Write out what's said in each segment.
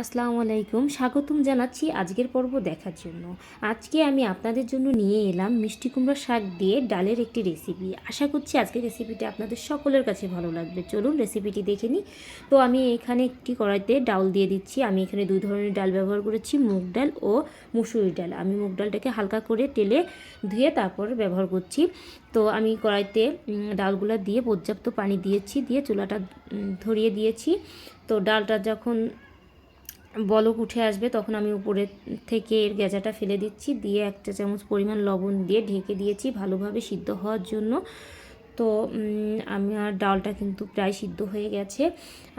আসসালামু আলাইকুম। স্বাগতম জানাচ্ছি আজকের পর্ব দেখার জন্য। আজকে আমি আপনাদের জন্য নিয়ে এলাম মিষ্টি কুমড়া শাক দিয়ে ডালের একটি রেসিপি আশা করছি আজকের রেসিপিটি আপনাদের সকলের কাছে ভালো লাগবে। চলুন রেসিপিটি দেখে নিই। তো আমি এখানে একটি কড়াইতে ডাল দিয়ে দিচ্ছি। আমি এখানে দুই ধরনের ডাল ব্যবহার করেছি, মুগ ডাল ও মুসুরি ডাল। আমি মুগ ডালটাকে হালকা করে তেলে ধুয়ে তারপর ব্যবহার করছি। তো আমি কড়াইতে ডালগুলো দিয়ে পর্যাপ্ত পানি দিয়েছি, দিয়ে চুলাটা ধরিয়ে দিয়েছি। তো ডালটা যখন বলক উঠে আসবে, তখন আমি উপরে থেকে এর গেজাটা ফেলে দিচ্ছি, দিয়ে এক চা চামচ পরিমাণ লবণ দিয়ে ঢেকে দিয়েছি ভালোভাবে সিদ্ধ হওয়ার জন্য। তো আমার ডালটা কিন্তু প্রায় সিদ্ধ হয়ে গেছে।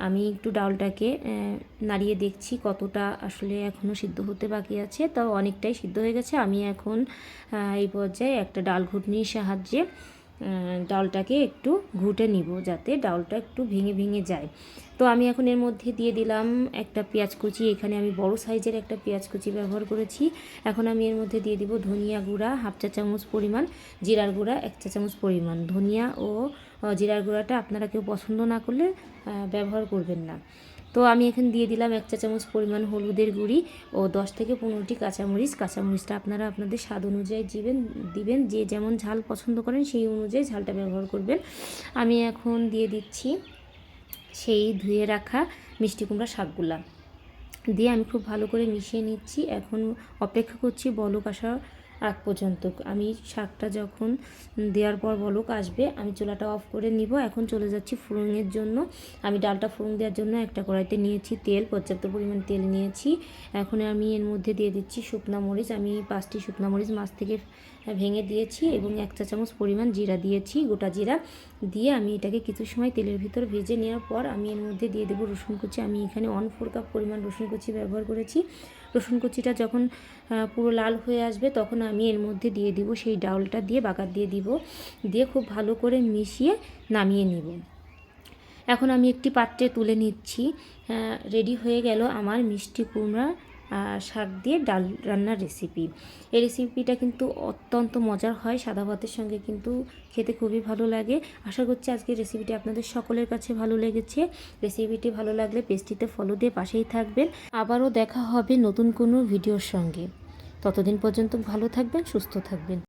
আমি একটু ডালটাকে নাড়িয়ে দেখছি কতটা আসলে এখনও সিদ্ধ হতে বাকি আছে। তাও অনেকটাই সিদ্ধ হয়ে গেছে। আমি এখন এই পর্যায়ে একটা ডাল ঘুটনির সাহায্যে ডালটাকে একটু ঘুটে নিব যাতে ডালটা একটু ভেঙে ভেঙে যায়। তো আমি এখন এর মধ্যে দিয়ে দিলাম একটা পেঁয়াজ কুচি। এখানে আমি বড় সাইজের একটা পেঁয়াজ কুচি ব্যবহার করেছি। এখন আমি এর মধ্যে দিয়ে দিব ধনিয়া গুঁড়া, হাফ চা চামচ পরিমাণ জিরার গুঁড়া, এক চা চামচ পরিমাণ। ধনিয়া ও জিরার গুঁড়াটা আপনারা কেউ পছন্দ না করলে ব্যবহার করবেন না। তো আমি এখানে দিয়ে দিলাম এক চা চামচ পরিমাণ হলুদের গুঁড়ি ও দশ থেকে পনেরোটি কাঁচামরিচ। কাঁচামরিচটা আপনারা আপনাদের স্বাদ অনুযায়ী দিবেন দিবেন। যে যেমন ঝাল পছন্দ করেন সেই অনুযায়ী ঝালটা ব্যবহার করবেন। আমি এখন দিয়ে দিচ্ছি সেই ধুয়ে রাখা মিষ্টি কুমড়া শাকগুলা। দিয়ে আমি খুব ভালো করে মিশিয়ে নিচ্ছি। এখন অপেক্ষা করছি বলক আসার আগ পর্যন্ত। আমি শাকটা যখন দেওয়ার পর বলক আসবে, আমি চুলাটা অফ করে নিব। এখন চলে যাচ্ছি ফোড়নের জন্য। আমি ডালটা ফোড়ন দেওয়ার জন্য একটা কড়াইতে নিয়েছি তেল, পর্যাপ্ত পরিমাণ তেল নিয়েছি। এখন আমি এর মধ্যে দিয়ে দিচ্ছি শুকনো মরিচ। আমি পাঁচটি শুকনো মরিচ মাছ থেকে ভেঙে দিয়েছি এবং এক চা চামচ পরিমাণ জিরা দিয়েছি, গোটা জিরা। দিয়ে আমি এটাকে কিছু সময় তেলের ভিতর ভেজে নেওয়ার পর আমি এর মধ্যে দিয়ে দেবো রসুন কুচি। আমি এখানে ওয়ান ফোর কাপ পরিমাণ রসুন কুচি ব্যবহার করেছি। রসুন কুচিটা যখন পুরো লাল হয়ে আসবে তখন আমি এর মধ্যে দিয়ে দিব সেই ডাউলটা দিয়ে, বাগার দিয়ে দিব। দিয়ে খুব ভালো করে মিশিয়ে নামিয়ে নিব। এখন আমি একটি পাত্রে তুলে নিচ্ছি। রেডি হয়ে গেল আমার মিষ্টি কুমড়া শাক দিয়ে ডাল রান্নার রেসিপি এই রেসিপিটা কিন্তু অত্যন্ত মজার হয়, সাদা ভাতের সঙ্গে কিন্তু খেতে খুবই ভালো লাগে। আশা করছি আজকের রেসিপিটি আপনাদের সকলের কাছে ভালো লেগেছে। রেসিপিটি ভালো লাগলে পেস্টিতে ফলো দিয়ে পাশেই থাকবেন। আবারও দেখা হবে নতুন কোনো ভিডিওর সঙ্গে। ততদিন পর্যন্ত ভালো থাকবেন, সুস্থ থাকবেন।